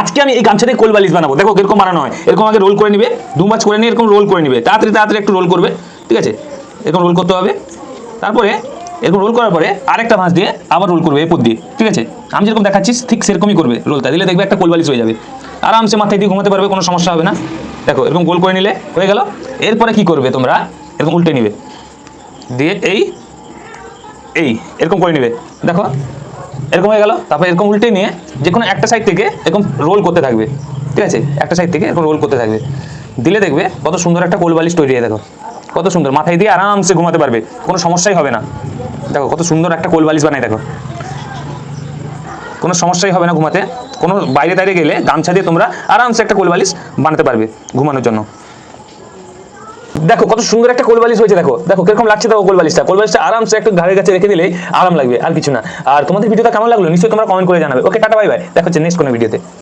আজকে আমি এই গামছা দিয়ে কোল বানাবো। দেখো এরকম বানানো হয়। এরকম আগে রোল করে নিবে। দু মাছ করে নিয়ে এরকম রোল করে নিবে। তাড়াতাড়ি তাড়াতাড়ি একটু রোল করবে। ঠিক আছে? এরকম রোল করতে হবে। তারপরে এরকম রোল করার পরে আরেকটা মাছ দিয়ে আবার রোল করবে এরপর দিয়ে। ঠিক আছে? আমি যেরকম দেখাচ্ছি, ঠিক সেরকমই করবে রোলটা দিলে দেখবে একটা কোল বালিশ হয়ে যাবে। আরামসে মাথায় দিয়ে ঘুমাতে পারবে, কোনো সমস্যা হবে না। দেখো, এরকম গোল করে নিলে হয়ে গেল। এরপরে কি করবে তোমরা? এরকম উল্টে নিবে। দিয়ে এই এই, এরকম করে নিবে। দেখো? এরকম হয়ে গেল। তারপর এরকম উল্টে নিয়ে যে কোনো একটা সাইড থেকে এরকম রোল করতে থাকবে। ঠিক আছে? একটা সাইড থেকে এরকম রোল করতে থাকবে। দিলে দেখবে কত সুন্দর একটা কোল বালিশ তৈরি হয়ে, দেখো। কত সুন্দর। মাথায় দিয়ে আরামসে ঘুমাতে পারবে। কোনো সমস্যাই হবে না। দেখো, কত সুন্দর একটা কোল বালিশ বানাই দেখো। কোনো সমস্যাই হবে না ঘুমাতে। কোনো বাইরে টাইরে গেলে গামছা দিয়ে তোমরা আরামসে একটা কোল বালিশ বানাতে পারবে ঘুমানোর জন্য। দেখো, কত সুন্দর একটা কোলবালিশ হয়েছে, দেখো। দেখো, কীরকম লাগছে দেখো কোলবালিশটা। কোলবালিশটা আরামসে একটু ঘাড়ের কাছে রেখে দিলে আরাম লাগবে, আর কিছু না। আর তোমাদের ভিডিওটা কেমন লাগল, নিশ্চয়ই তোমরা কমেন্ট করে জানাবে। ওকে টাটা বাই বাই দেখো হচ্ছে নেক্সট কোনো ভিডিওতে।